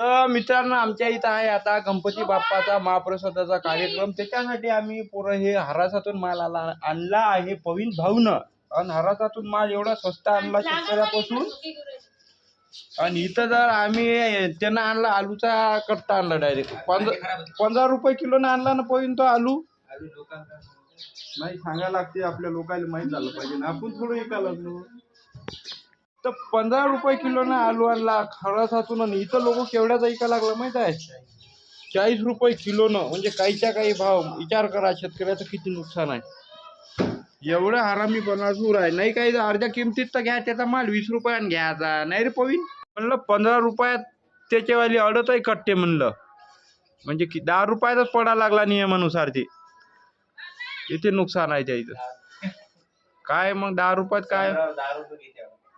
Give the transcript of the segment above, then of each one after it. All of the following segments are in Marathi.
तर मित्रांनो आमच्या इथं आहे आता गणपती बाप्पाचा महाप्रसादाचा कार्यक्रम. त्याच्यासाठी आम्ही पोरं हे हरासातून माल आला आणला आहे पवीन भाऊनं. आणि हरासातून माल एवढा स्वस्त आणला शेतकऱ्यापासून. आणि इथं जर आम्ही त्यानं आणला आलूचा कट्टा आणला डायरेक्ट पंधरा पंधरा रुपये किलोनं आणला ना पवीन तो आलू? नाही सांगायला लागते आपल्या लोकांना माहीत झालं पाहिजे ना. आपण थोडं एका लागलो. तर पंधरा रुपये किलोनं आलू आणला खरसातून आणि इथं लोक केवढ्याच ऐका लागला माहीत आहे? चाळीस रुपये किलोनं म्हणजे काहीच्या काही भाव. विचार करा शेतकऱ्याचं किती नुकसान आहे. एवढं हरामी सुरू आहे? नाही काही अर्ध्या किमतीत तर घ्या त्याचा माल वीस रुपयानं घ्यायचा नाही रे पवीन? म्हणलं पंधरा रुपयात त्याच्यावाली अडतही कट्टे म्हणलं. म्हणजे कि दहा रुपयातच पडा लागला नियमानुसार ते. किती नुकसान आहे त्या इथं? काय मग दहा रुपयात काय?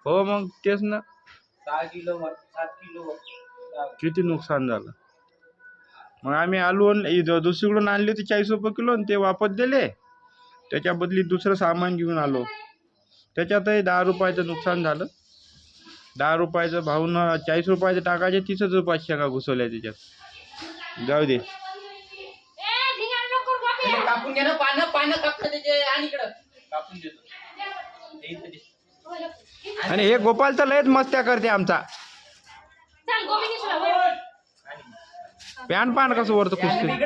हो मग तेच ना. सहा किलो वर- सात किलो किती नुकसान झालं? मग आम्ही आलू आण- इथं दुसरीकडून आणली होती चाळीस रुपये किलो आणि ते वापस दिले. त्याच्या बदली दुसरं सामान घेऊन आलो. त्याच्यातही दहा रुपयाचं नुकसान झालं. दहा रुपयाचं भावनं चाळीस रुपयाचं टाकायचे तीसच रुपयाची शेंगा घुसवल्या त्याच्यात. जाऊ दे. कापून घे ना पानं पानं कापलं त्याचे आणि इकडं. कापून देतो. ते इथं दे. आणि हे गोपाल तर लयच मस्त्या करते आमचा. पॅन पान कसं वरतं कुस्ती हे?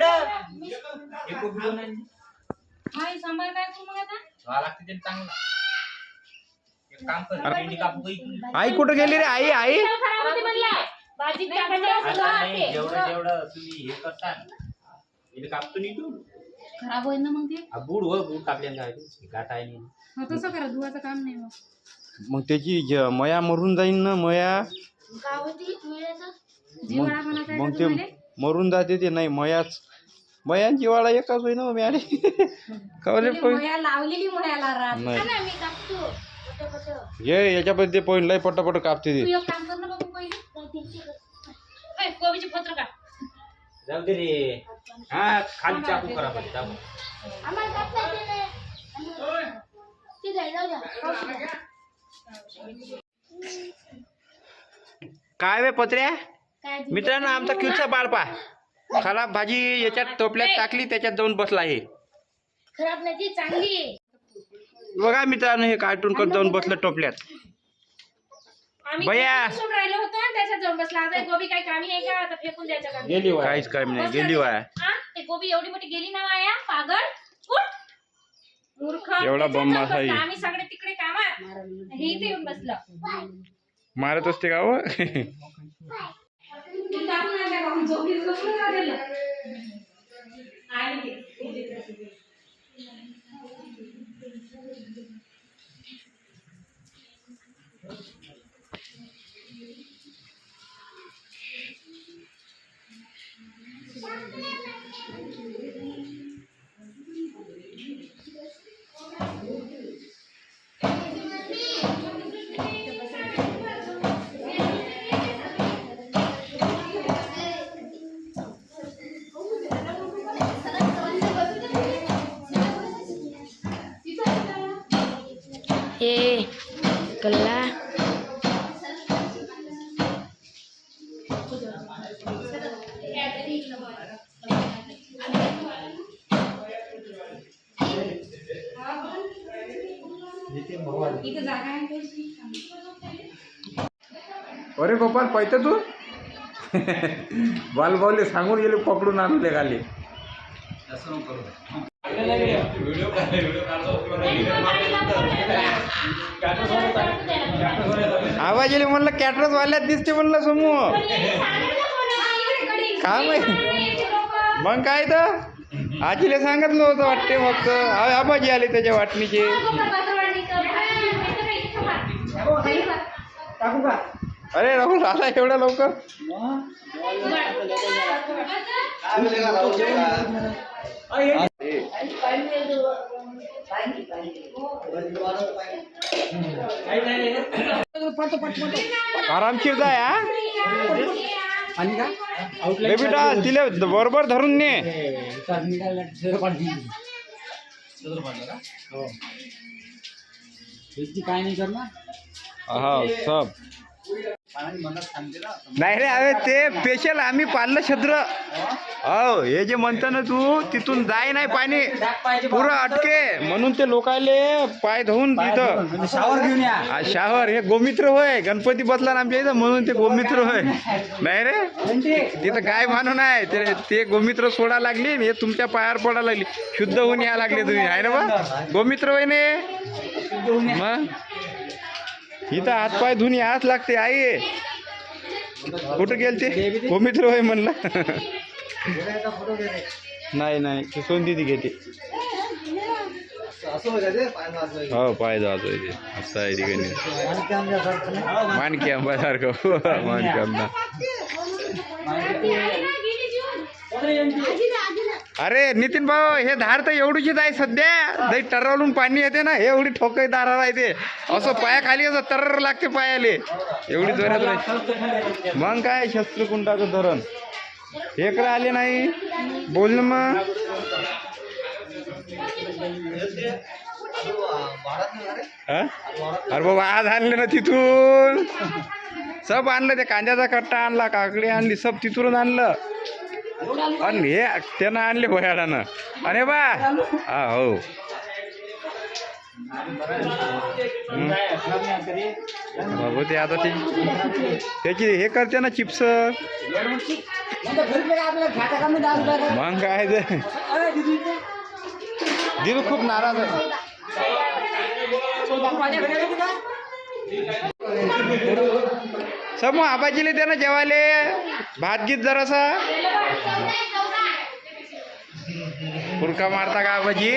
आई कुठं गेली रे? आई आई. आता नाही जेवढं जेवढं तुम्ही हे करता कापतो नाही तू खराब होईल ना मग ते. बूड हो बूड कापल्यानं काय गाठ आहे. तसं करा धुवाचं काम नाही मग मग त्याची ज- मया मरून जाईन ना मया मग का ते? मरून जाते ते. नाही मयाच मयान जिवाळा एकाच होई ना मॅडे कवले लावलेली रात. नाही. हे याच्यामध्ये ते पॉईंट लय पटापट कापते तू. ते एक काम कर ना बाबू पहिले. कोबीचे पत्र का जाऊ दे रे. हा खाली चाकू करा पाहिजे जाऊ. काय वे पत्र्या मित्रांनो आमचा क्यूटचा बाळपा खराब भाजी याच्यात टोपल्यात टाकली त्याच्यात जाऊन बसला आहे. खराब नाही चांगली बघा मित्रांनो हे कार्टून करत जाऊन बसलं टोपल्यात. आम्ही बया. सोडून राहिलो होतो आणि त्याच्यात जाऊन बसला. आता गोबी काही कामी आहे का? आता फेकून द्यायचं का गेली वाया. काहीच काम नाही गेली वाया. हा? ते गोबी एवढी मोठी गेली ना वाया पागल? मूर्ख एवढा जाऊन असा. ही. आम्ही सगळे तिकडे कामा हे इथे येऊन बसलं मारत असते का हो तू टाकून आणल्या का? झोपी झोपून राहिलेलं. आणि ते. अरे गोपाल पैत तू? बालबावले सांगून गेले पकडून आणले खाली. असं आवाज येईल म्हणलं कॅटरस वाल्यात दिसते म्हणलं समूह काय माहिती? मग काय तर? आजीला सांगितलं होतं वाटते फक्त. आबाजी आले त्याच्या वाटणीचे. अरे राहुल आला एवढ्या लवकर? आरामशीर जाय हा? रे बेटा तिला बरोबर धरून ने. काय नाही करणार? हा सब. नाही रे अरे ते स्पेशल आम्ही पाळलं छत्र. हो हे जे म्हणतो ना तू तिथून जाय नाही पाणी. पुरं अटके. म्हणून ते लोकाले पाय धुवून तिथं. शावर घेऊन या. हा, शावर हे गोमित्र होय. गणपती बसला ना आमच्या इथं म्हणून ते गोमित्र होय. नाही रे? तिथं काय म्हणून आहे ते ते गोमित्र सोडा लागली हे तुमच्या पायावर पडा लागली. शुद्ध होऊन या लागले तुम्ही. आहे ना बा? गोमित्र होय ने मग? इथं हातपाय धुनी हात लागते आई कुठं गेलते? कोमित्र होय म्हणला. नाही नाही ते सोनदीदी घेते. हो पाय जातो इथे असं आहे ठिकाणी मानकी आंबासारखं मानकी आंबा अरे नितीन भाऊ हे धार तर एवढीचीच आहे सध्या. दही टरवलून पाणी येते ना हे एवढी ठोकई दारा राहते असं पायाखाली असं तर लागते पायाले. एवढी जोरात मग काय शस्त्रकुंडाचं धरण. हे काय आले नाही. बोल ना मग. हा? अरे बाबा आज आणले ना तिथून. सब आणलं ते कांद्याचा कट्टा आणला काकडी आणली सब तिथून आणलं. आणि हे त्यानं आणले भयाडानं. अरे बा. हा हो. बाबू ते आता ते त्याची हे करते ना चिप्स. मग काय ते? दिल खूप नाराज आहे. समूह आबाजीले त्यानं ना जेवायले. भात गीत जरासा. फुरका मारता का आबाजी?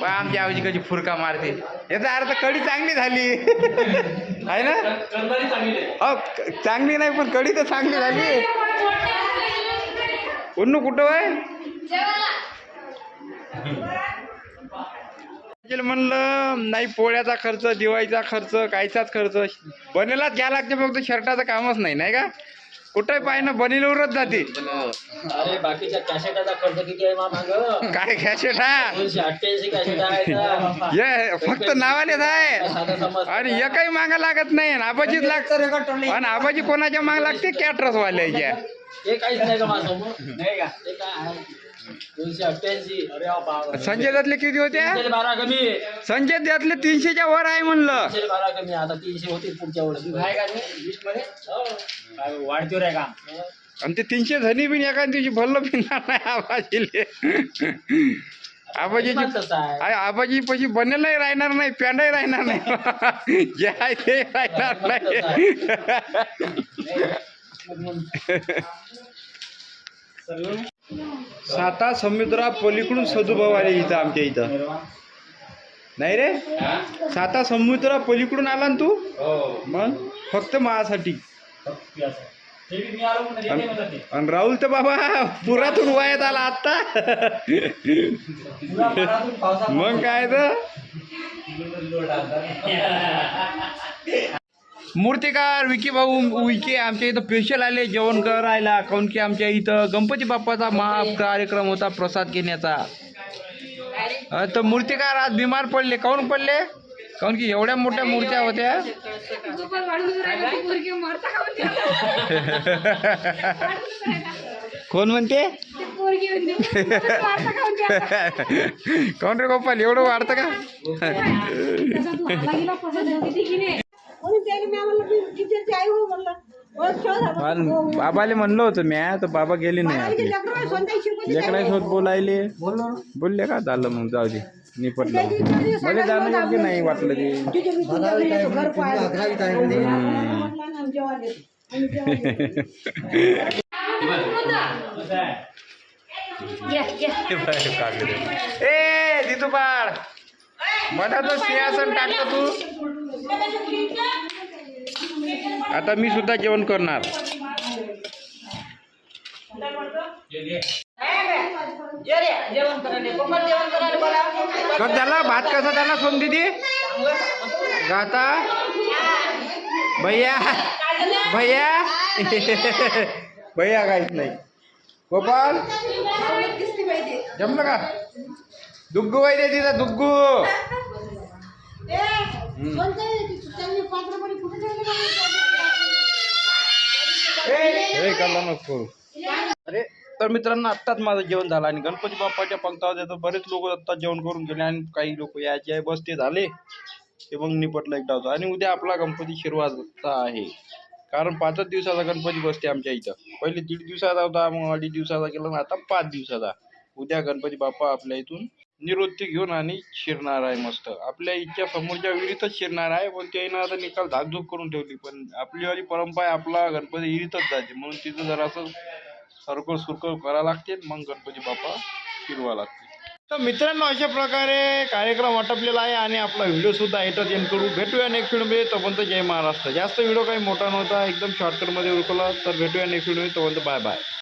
पहा आमची आबाजी कशी फुरका मारते. याचा अर्थ कडी चांगली झाली. आहे ना? हो चांगली नाही पण कडी तर चांगली झाली. उन्नू कुठं आहे म्हणलं नाही पोळ्याचा खर्च दिवाळीचा खर्च कायचाच खर्च. बनेलाच घ्या लागते फक्त शर्टाचं कामच नाही नाही का? कुठं पाय ना बनेलवरच जाते. अरे बाकीच्या कॅसेटाचा खर्च किती आहे मा माग काय घ्यायचे हा दोनशे अठ्ठ्याऐंशी कॅसेट आहेत ये फक्त नावालेच आहे. आणि एकही मागा लागत नाही आणि आबाजीच लागत आणि आबाजी कोणाच्या माग लागते? कॅटरस वाल्याच्या काहीच नाही का माझ्यासमोर नाही का? ते काय आहे? दोनशे अठ्ठ्याऐंशी. अरे बाबा संजय दत्तले किती होत्या तीनशे बारा कमी. संजय दत्तले तीनशेच्या वर आहे म्हणलं. तीनशे बारा कमी. आता तीनशे होतील पुढच्या वेळेस आहे का वीसमध्ये? वाढतो रे काम आणि ते तीनशे झणी बिन एका दिवशी भरलं पिणार नाही आबाजीले. आबाजीची तसं आहे. अरे आबाजी पशी बनेलही राहणार नाही पॅन्डही राहणार नाही. जे आहे ते राहणार नाही. साता समुद्रा पलीकडून सदुभाव आले इथं आमच्या इथं. नाही रे? साता समुद्रा पलीकडून आला ना तू? मग? फक्त माझ्यासाठी. आणि राहुल तर बाबा पुरातून वयात आला आत्ता. मग काय तर मूर्तिकार विकी भाऊ विके आमच्या इथं स्पेशल आले जेवण करायला. काऊन की आमच्या इथं गणपती बाप्पाचा महा कार्यक्रम होता प्रसाद घेण्याचा. तर मूर्तिकार आज बिमार पडले. काऊन पडले? काऊन की एवढ्या मोठ्या मूर्त्या होत्या? कोण म्हणते? काऊन रे गोपाल? एवढं वाढतं का? पण बाबाले म्हणलं होतं म्या तर बाबा गेले नाही आपले. बोलायले. बोलले का? झालं मग जाऊ दे. निपटलं मला जाणं योग्य नाही वाटलं ते. ए दितू बाळ मला तर सिंहासन टाकलं तू. आता मी सुद्धा जेवण करणार. झाला? भात कसा झाला सोन दिदी? गाता? भैया? भैया? भैया काहीच नाही. गोपाल? जमलं का? दुग्गू वैद्य दुग्गू. हम्म. हे कल्ला नको. अरे तर मित्रांनो आत्ताच माझं जेवण झालं आणि गणपती बाप्पाच्या पंक्तावर येतो बरेच लोक आता जेवण करून गेले आणि काही लोक यायचे आहे. बस ते झाले. ते मग निपटलं एकदा होतं. आणि उद्या आपला गणपती शिरवाचा आहे. कारण पाचच दिवसाचा गणपती बसते आमच्या इथं. पहिले दीड दिवसाचा होता मग अडीच दिवसाचा केला आणि आता पाच दिवसाचा. उद्या गणपती बाप्पा आपल्या इथून निवृत्ती घेऊन आणि शिरणार आहे मस्त. आपल्या इच्छा समोरच्या विहिरीतच शिरणार आहे पण त्यानं आता निकाल धाकधूक करून ठेवली. पण आपलीवाली परंपरा आहे आपला गणपती विहिरीतच जायचे. म्हणून तिथं जरासं सरकळ सुरकळ करावं लागते मग गणपती बाप्पा फिरवा लागते. तर मित्रांनो अशा प्रकारे कार्यक्रम आटपलेला आहे आणि आपला व्हिडिओ सुद्धा येतात एंड करू. भेटूया नेक्स्ट व्हिडिओमध्ये तोपर्यंत जय महाराष्ट्र. जास्त व्हिडिओ काही मोठा नव्हता. एकदम शॉर्टकटमध्ये उरकला. तर भेटूया नेक्स्ट व्हिडिओमध्ये तोपर्यंत बाय बाय